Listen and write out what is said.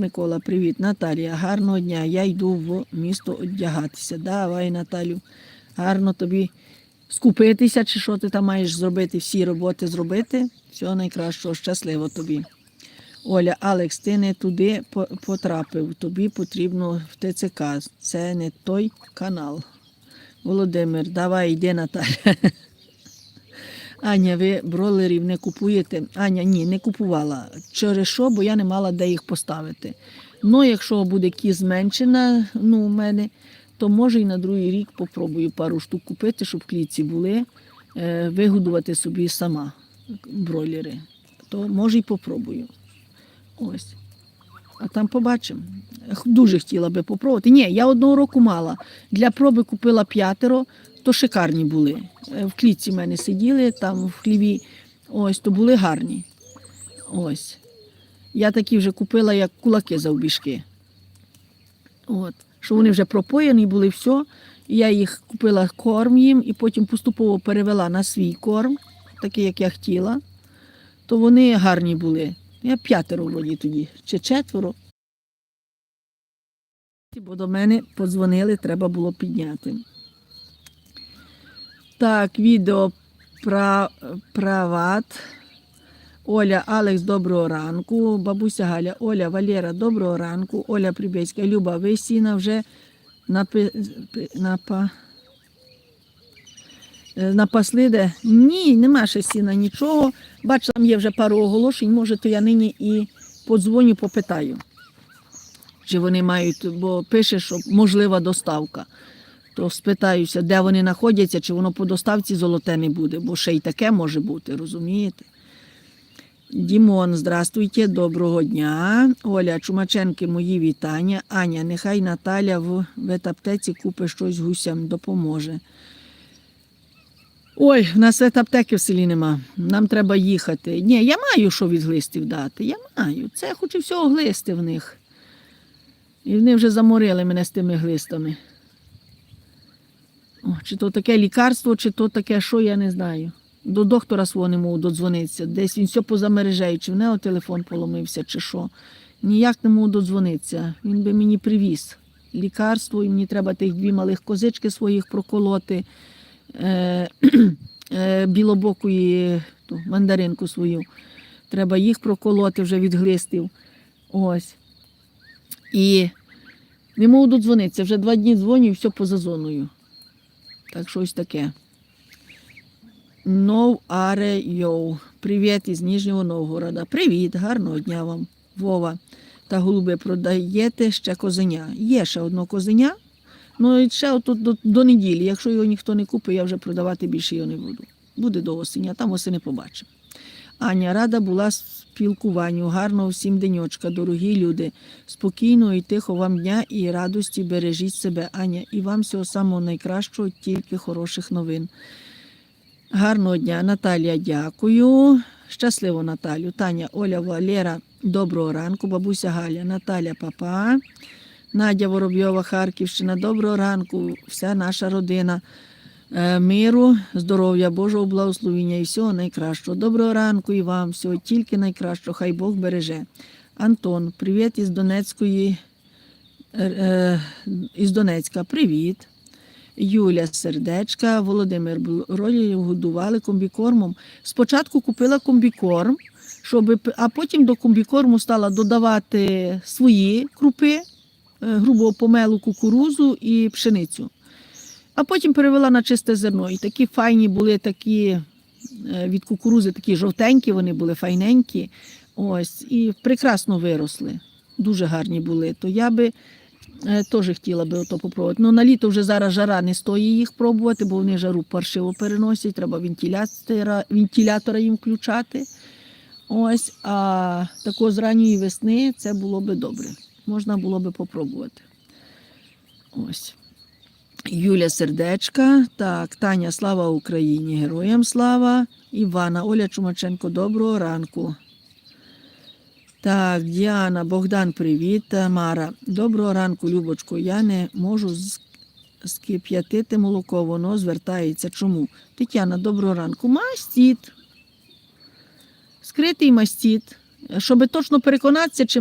Микола, привіт. Наталія, гарного дня. Я йду в місто одягатися. Давай, Наталю, гарно тобі скупитися, чи що ти там маєш зробити, всі роботи зробити. Всього найкращого, щасливо тобі. Оля, Алекс, ти не туди потрапив. Тобі потрібно в ТЦК. Це не той канал. Володимир, давай йди, Наталя. Аня, ви бролерів не купуєте? Аня, ні, не купувала. Через що, бо я не мала де їх поставити. Ну, якщо буде кіз зменшена ну, у мене, то може і на другий рік попробую пару штук купити, щоб клітці були, е, вигодувати собі сама бройлери. То може і попробую. Ось. А там побачимо. Дуже хотіла би попробувати. Ні, я одного року мала. Для проби купила п'ятеро, то шикарні були. Е, В клітці в мене сиділи, там в хліві. Ось, то були гарні. Ось. Я такі вже купила, як кулаки завбіжки. От. Що вони вже пропоєні були, все. Я їх купила корм їм і потім поступово перевела на свій корм, такий, як я хотіла. То вони гарні були. Я п'ятеро вроді тоді, чи четверо. Бо до мене подзвонили, треба було підняти. Так, відео про прават. Оля, Алекс, доброго ранку. Бабуся Галя, Оля, Валера, доброго ранку. Оля Прибєцька, Люба, ви сіна вже напи... напа... е, напасли де? Ні, нема ще сіна нічого. Бач, там є вже пару оголошень, може, то я нині і подзвоню, попитаю. Чи вони мають, бо пише, що можлива доставка. То спитаюся, де вони знаходяться, чи воно по доставці золоте не буде, бо ще й таке може бути, розумієте? Дімон, здравствуйте, доброго дня. Оля Чумаченки, мої вітання. Аня, нехай Наталя в ветаптеці купить щось гусям, допоможе. Ой, в нас ветаптеки в селі нема. Нам треба їхати. Ні, я маю що від глистів дати. Я маю. Це хочу всього глисти в них. І вони вже заморили мене з тими глистами. Чи то таке лікарство, чи то таке, що я не знаю. До доктора свого не можу додзвонитися. Десь він все позамережеє, чи в нього телефон поломився, чи що. Ніяк не можу додзвонитися. Він би мені привіз лікарство, і мені треба тих дві малих козички своїх проколоти, е, е, білобокої ту, мандаринку свою. Треба їх проколоти вже від глистів. Ось. І не можу додзвонитися. Вже два дні дзвоню і все поза зоною. Так що ось таке. No are yo. Привіт із Ніжнього Новгорода. Привіт, гарного дня вам, Вова. Та голуби продаєте ще козеня. Є ще одно козеня. Ну і ще отут до, до неділі. Якщо його ніхто не купить, я вже продавати більше його не буду. Буде до осені, а там осені побачимо. Аня, рада була спілкуванню. Гарного всім деньочка, дорогі люди. Спокійного і тихо вам дня і радості бережіть себе, Аня, і вам всього самого найкращого, тільки хороших новин. Гарного дня, Наталія, дякую. Щасливо, Наталю. Таня, Оля, Валера, доброго ранку. Бабуся Галя, Наталя, папа. Надя Воробйова, Харківщина, доброго ранку. Вся наша родина. Е, Миру, здоров'я, Божого благословення і всього найкращого. Доброго ранку і вам, всього тільки найкращого. Хай Бог береже. Антон, привіт із Донецької, е, е, із Донецька. Привіт. Юля Сердечка, Володимир Бролі годували комбікормом. Спочатку купила комбікорм, щоб, а потім до комбікорму стала додавати свої крупи, грубого помелу кукурузу і пшеницю. А потім перевела на чисте зерно. І такі файні були такі е, від кукурузи, такі жовтенькі, вони були файненькі. Ось, і прекрасно виросли. Дуже гарні були. То я би Е, Теж хотіла би ото попробувати. Ну, на літо вже зараз жара не стоїть їх пробувати, бо вони жару паршиво переносять, треба вентилятора, вентилятора їм включати. Ось, а тако з ранньої весни це було би добре. Можна було би попробувати. Ось. Юля Сердечка. Так, Таня, слава Україні! Героям слава! Івана, Оля Чумаченко, доброго ранку. Так, Діана, Богдан, привіт. Тамара. Доброго ранку, Любочко. Я не можу скип'ятити молоко, воно звертається. Чому? Тетяна, доброго ранку. Мастіт. Скритий мастіт. Щоб точно переконатися, чи